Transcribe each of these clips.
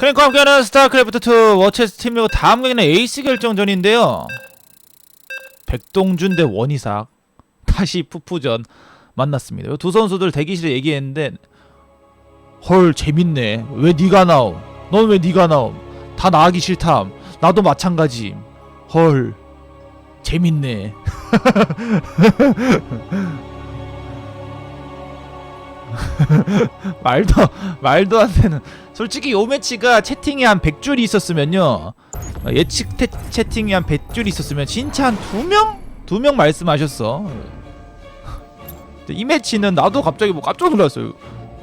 그러니까 함께하는 스타크래프트2 워체스 팀이고 다음 경기는 에이스 결정전인데요. 백동준 대 원희삭 다시 푸푸전 만났습니다. 두 선수들 대기실에 얘기했는데 헐 재밌네. 왜 니가 나옴? 넌 왜 니가 나옴? 다 나가기 싫담 나도 마찬가지 헐 재밌네. 말도 말도 안 되는 솔직히 요 매치가 채팅이 한 100줄이 있었으면요. 어, 예측 태, 채팅이 한 100줄이 있었으면 진짜 한 두 명? 두 명 말씀하셨어. 이 매치는 나도 갑자기 뭐 깜짝 놀랐어요.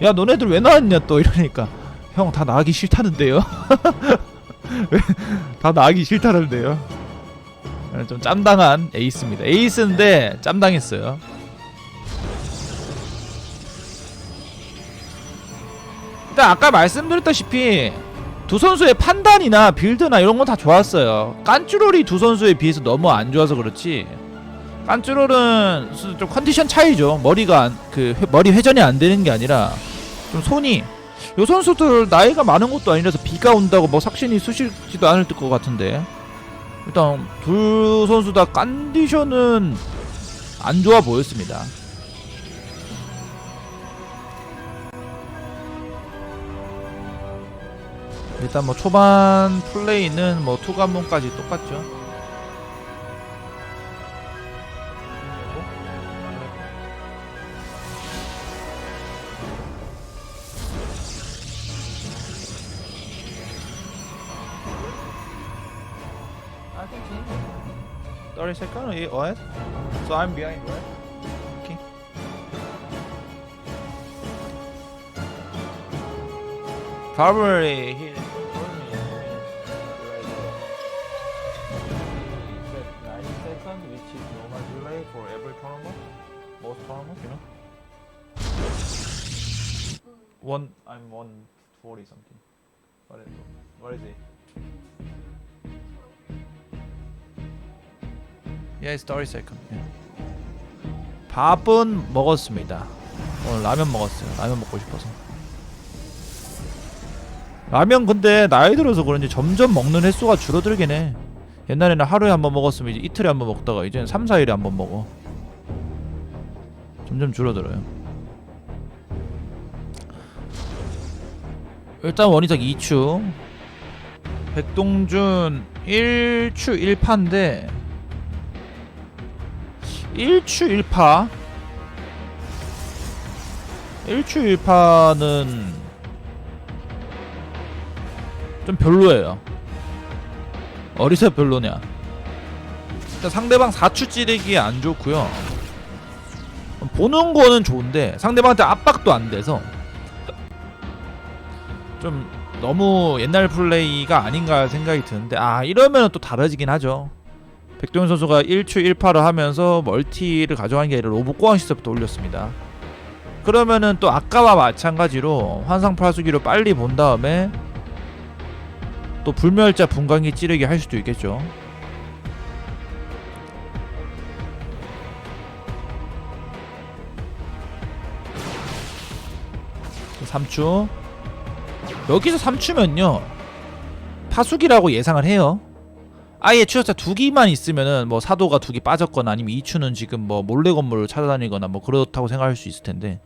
야 너네들 왜 나왔냐 또 이러니까. 형 다 나가기 싫다는데요? 왜? 다 나가기 싫다는데요? 좀 짬당한 에이스입니다. 에이스인데 짬당했어요 일단 아까 말씀드렸다시피 두 선수의 판단이나 빌드나 이런 건 다 좋았어요. 깐쭈롤이 두 선수에 비해서 너무 안 좋아서 그렇지. 깐쭈롤은 수- 좀 컨디션 차이죠. 머리가 안, 그 회- 머리 회전이 안 되는 게 아니라 좀 손이 요 선수들 나이가 많은 것도 아니라서 비가 온다고 뭐 삭신이 쑤시지도 않을 것 같은데 일단 두 선수 다 컨디션은 안 좋아 보였습니다. 일단 뭐 초반 플레이는 뭐 투관문까지 똑같죠. Thirty second, eh, what? So I'm behind, right? Okay. Probably for every tournament, most tournaments, you know. One, I'm one forty something. What is, what is it? Yeah, it's 30 second. Yeah. 밥은 먹었습니다. 오늘 라면 먹었어요. 라면 먹고 싶어서. 라면 근데 나이 들어서 그런지 점점 먹는 횟수가 줄어들긴 해. 옛날에는 하루에 한 번 먹었으면 이제 이틀에 한 번 먹다가 이제는 3, 4일에 한 번 먹어. 점점 줄어들어요. 일단 원희삭 2추. 백동준 1추 1파인데 1추 1파 1추 1파는 좀 별로예요 어디서 별로냐? 일단 상대방 4추 찌르기 안 좋고요. 보는 거는 좋은데 상대방한테 압박도 안 돼서 좀 너무 옛날 플레이가 아닌가 생각이 드는데 아 이러면 또 다르지긴 하죠. 백동현 선수가 1추 1파를 하면서 멀티를 가져간 게 아니라 로봇 꼬왕 시스부터 올렸습니다. 그러면은 또 아까와 마찬가지로 환상 파수기로 빨리 본 다음에 또 불멸자 분광기 찌르기 할 수도 있겠죠. 또 3추 여기서 3추면요 파수기라고 예상을 해요. 아예 추적자 두 기만 있으면은 뭐 사도가 두기 빠졌거나 아니면 이추는 지금 뭐 몰래 건물을 찾아다니거나 뭐 그렇다고 생각할 수 있을 텐데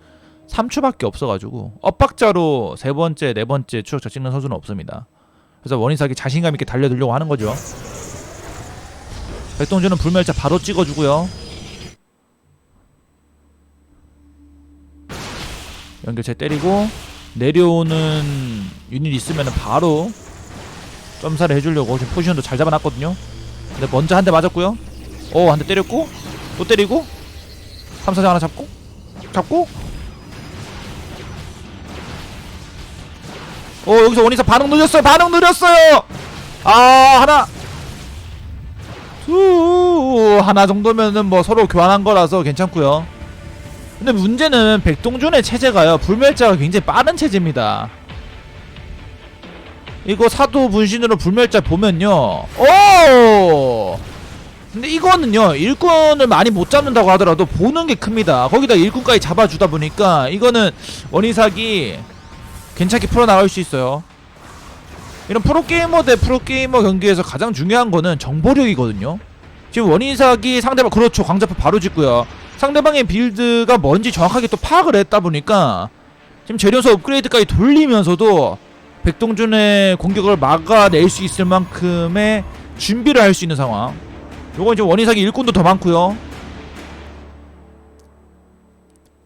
3추밖에 없어가지고 엇박자로 세 번째 네 번째 추적자 찍는 선수는 없습니다. 그래서 원인삭이 자신감 있게 달려들려고 하는 거죠. 백동준은 불멸자 바로 찍어주고요. 연결체 때리고 내려오는 유닛 있으면은 바로 점사를 해주려고 지금 포지션도 잘 잡아놨거든요. 근데 먼저 한 대 맞았고요. 오, 한 대 때렸고 또 때리고 3, 4장 하나 잡고 잡고 오 여기서 원인사 반응 늦었어요. 반응 느렸어요. 아 하나 두 하나 정도면은 뭐 서로 교환한 거라서 괜찮고요. 근데 문제는 백동준의 체제가요. 불멸자가 굉장히 빠른 체제입니다. 이거 사도 분신으로 불멸자 보면요. 오! 근데 이거는요. 일꾼을 많이 못 잡는다고 하더라도 보는 게 큽니다. 거기다 일꾼까지 잡아주다 보니까 이거는 원희삭이 괜찮게 풀어나갈 수 있어요. 이런 프로게이머 대 프로게이머 경기에서 가장 중요한 거는 정보력이거든요. 지금 원인사기 상대방 그렇죠. 광자포 바로 짓고요. 상대방의 빌드가 뭔지 정확하게 또 파악을 했다 보니까 지금 재련소 업그레이드까지 돌리면서도 백동준의 공격을 막아낼 수 있을 만큼의 준비를 할 수 있는 상황. 요건 지금 원인사기 일꾼도 더 많고요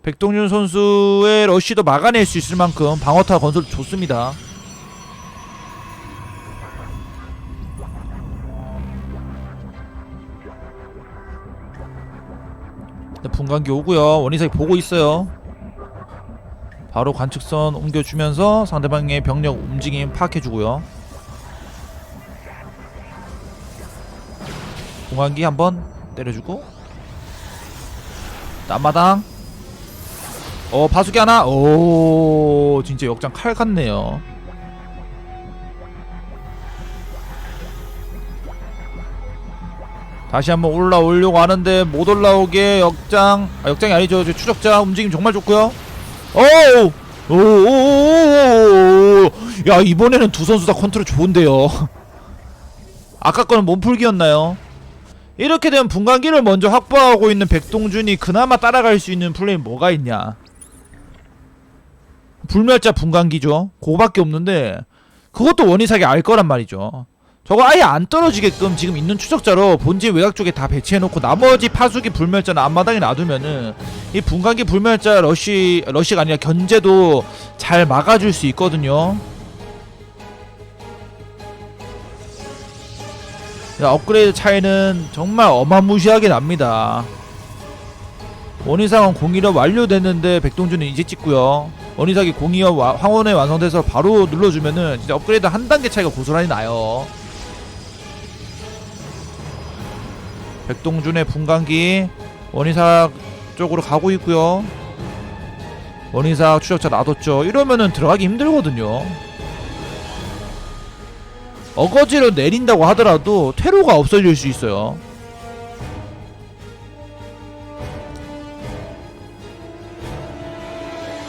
백동준 선수의 러쉬도 막아낼 수 있을 만큼 방어타 건설 좋습니다. 일단 분광기 오고요. 원인사기 보고 있어요. 바로 관측선 옮겨주면서 상대방의 병력 움직임 파악해주고요. 분광기 한번 때려주고. 앞마당 어 바수기 하나? 오 진짜 역장 칼 같네요. 다시 한번 올라오려고 하는데 못 올라오게 역장. 아 역장이 아니죠. 저 추적자 움직임 정말 좋고요. 오오오오야 이번에는 두 선수 다 컨트롤 좋은데요. 아까 거는 몸풀기였나요? 이렇게 되면 분광기를 먼저 확보하고 있는 백동준이 그나마 따라갈 수 있는 플레이 뭐가 있냐 불멸자 분광기죠 그거밖에 없는데 그것도 원희사기 알 거란 말이죠 저거 아예 안 떨어지게끔 지금 있는 추적자로 본진 외곽 쪽에 다 배치해놓고 나머지 파수기 불멸자는 앞마당에 놔두면은 이 분광기 불멸자 러쉬 러쉬가 아니라 견제도 잘 막아줄 수 있거든요. 야, 업그레이드 차이는 정말 어마무시하게 납니다. 원희상은 공이업 완료됐는데 백동준은 이제 찍고요. 공이업 와- 황혼에 완성돼서 바로 눌러주면은 진짜 업그레이드 한 단계 차이가 고스란히 나요. 백동준의 분광기 원희삭 쪽으로 가고 있고요. 원희삭 추적자 놔뒀죠. 이러면은 들어가기 힘들거든요. 어거지로 내린다고 하더라도 퇴로가 없어질 수 있어요.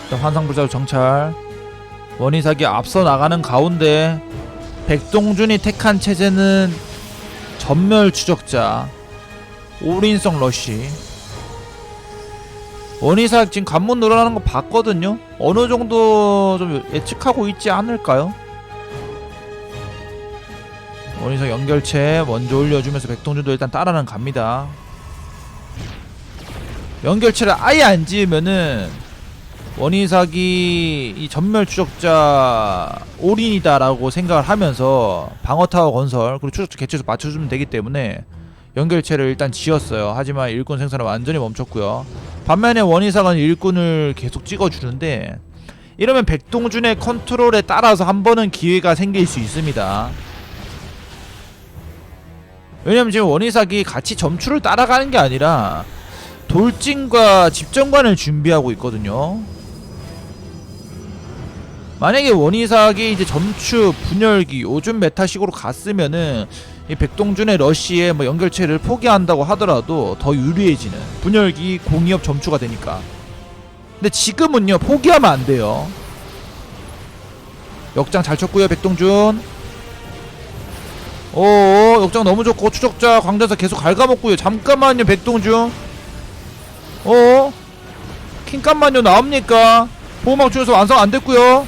일단 환상불사로 정찰. 원희삭이 앞서 나가는 가운데 백동준이 택한 체제는 전멸 추적자. 올인성 러쉬 원희삭 지금 관문 늘어나는 거 봤거든요 어느 정도 좀 예측하고 있지 않을까요? 원희삭 연결체 먼저 올려주면서 백동준도 일단 따라는 갑니다 연결체를 아예 안 지으면은 원희삭이 이 전멸 추적자 올인이다라고 생각을 하면서 방어타워 건설 그리고 추적자 개체수 맞춰주면 되기 때문에 연결체를 일단 지었어요. 하지만 일꾼 생산은 완전히 멈췄고요. 반면에 원희상은 일꾼을 계속 찍어주는데 이러면 백동준의 컨트롤에 따라서 한 번은 기회가 생길 수 있습니다. 왜냐면 지금 원희삭이 같이 점추를 따라가는 게 아니라 돌진과 집정관을 준비하고 있거든요. 만약에 원희삭이 이제 점추, 분열기 요즘 메타식으로 갔으면은 이 백동준의 러쉬에 뭐 연결체를 포기한다고 하더라도 더 유리해지는 분열기 공이업 점추가 되니까. 근데 지금은요 포기하면 안 돼요. 역장 잘 쳤고요 백동준. 오 역장 너무 좋고 추적자 광전사 계속 갉아먹고요. 잠깐만요 백동준. 어? 킹깐만요 나옵니까? 보호막 줄여서 완성 안 됐고요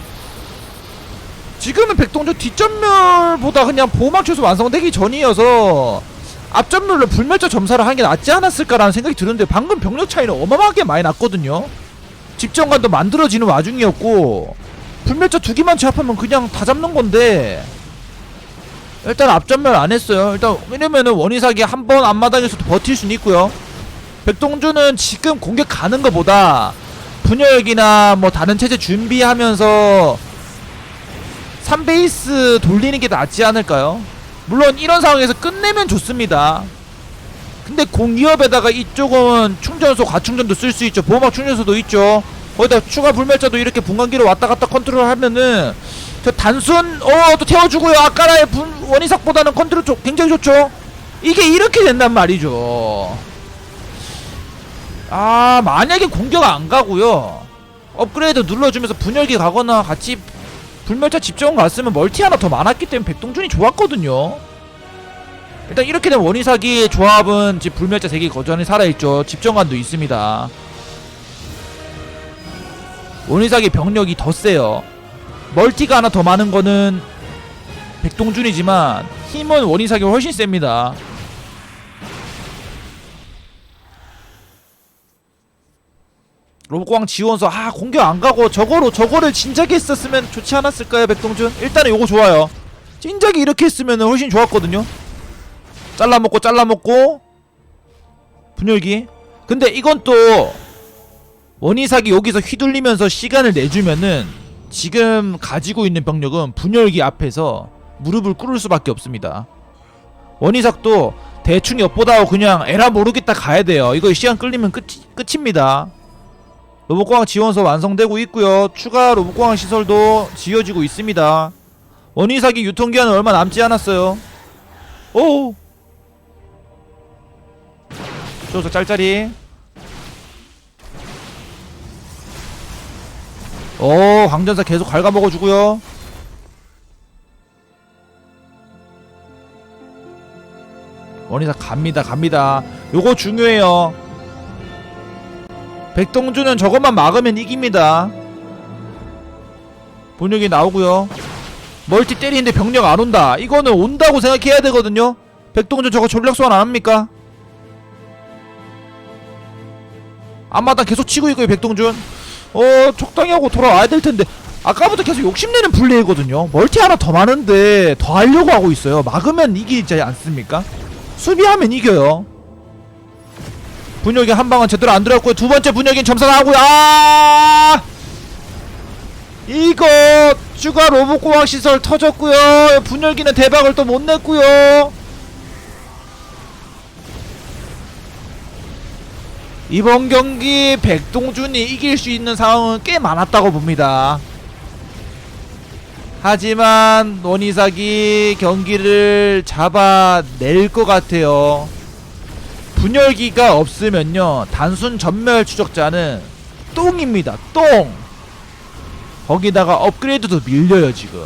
지금은 백동준 뒷전멸보다 그냥 보호막 쳐서 완성되기 전이어서 앞전멸로 불멸자 점사를 하는 게 낫지 않았을까라는 생각이 드는데 방금 병력 차이는 어마어마하게 많이 났거든요. 집정관도 만들어지는 와중이었고 불멸자 두 개만 제압하면 그냥 다 잡는 건데 일단 앞전멸 안 했어요. 일단 왜냐면은 원희삭이 한번 앞마당에서도 버틸 수는 있고요. 백동준은 지금 공격 가는 것보다 분열기나 뭐 다른 체제 준비하면서 3베이스 돌리는 게 낫지 않을까요? 물론 이런 상황에서 끝내면 좋습니다. 근데 공기업에다가 이쪽은 충전소 과충전도 쓸 수 있죠. 보호막 충전소도 있죠. 거기다 추가 불멸자도 이렇게 분광기로 왔다 갔다 컨트롤 하면은 저 단순 어또 태워주고요. 아까라의 분 원희삭보다는 컨트롤 쪽 굉장히 좋죠. 이게 이렇게 된단 말이죠. 아 만약에 공격 안 가고요. 업그레이드 눌러주면서 분열기 가거나 같이 불멸자 집정 갔으면 멀티 하나 더 많았기 때문에 백동준이 좋았거든요. 일단 이렇게 된 원희사기의 조합은 지금 불멸자 세개 거전히 살아있죠. 집정관도 있습니다. 원희사기 병력이 더 세요. 멀티가 하나 더 많은 거는 백동준이지만 힘은 원희사기가 훨씬 셉니다. 로봇공항 지원서 아 공격 안 가고 저거로 저거를 진작에 했었으면 좋지 않았을까요 백동준? 일단은 요거 좋아요. 진작에 이렇게 했으면 훨씬 좋았거든요. 잘라먹고 잘라먹고 분열기. 근데 이건 또 원희사기 여기서 휘둘리면서 시간을 내주면은 지금 가지고 있는 병력은 분열기 앞에서 무릎을 꿇을 수밖에 없습니다. 원희삭도 대충 하고 그냥 에라 모르겠다 가야 돼요. 이거 시간 끌리면 끝 끝입니다. 로봇공항 지원서 완성되고 있고요. 추가 로봇공항 시설도 지어지고 있습니다. 원희사기 유통기한은 얼마 남지 않았어요. 오. 저서 짤짤이. 오, 광전사 계속 갉아먹어주고요. 원희사 갑니다, 갑니다. 요거 중요해요. 백동준은 저것만 막으면 이깁니다. 본역이 나오고요. 멀티 때리는데 병력 안 온다. 이거는 온다고 생각해야 되거든요. 백동준 저거 전력 소환 안 합니까? 앞마당 계속 치고 있고요, 백동준. 어, 적당히 하고 돌아와야 될 텐데. 아까부터 계속 욕심내는 플레이거든요. 멀티 하나 더 많은데 더 하려고 하고 있어요. 막으면 이기지 않습니까? 수비하면 이겨요. 분열기 한 방은 제대로 안 들어갔고요. 두 번째 분열기는 점사 나오고요. 아! 이거 추가 로봇공학 시설 터졌고요. 분열기는 대박을 또 못 냈고요. 이번 경기 백동준이 이길 수 있는 상황은 꽤 많았다고 봅니다. 하지만 원희삭이 경기를 잡아낼 것 같아요. 분열기가 없으면요 단순 전멸 추적자는 똥입니다. 똥! 거기다가 업그레이드도 밀려요 지금.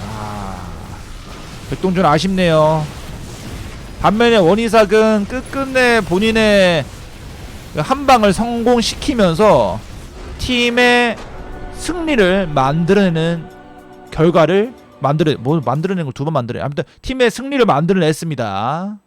아 백동준 아쉽네요. 반면에 원희삭은 끝끝내 본인의 그한 방을 성공시키면서 팀의 승리를 만들어내는 결과를 만들어 뭐 만들어낸 걸 두 번 만들어 아무튼 팀의 승리를 만들어냈습니다.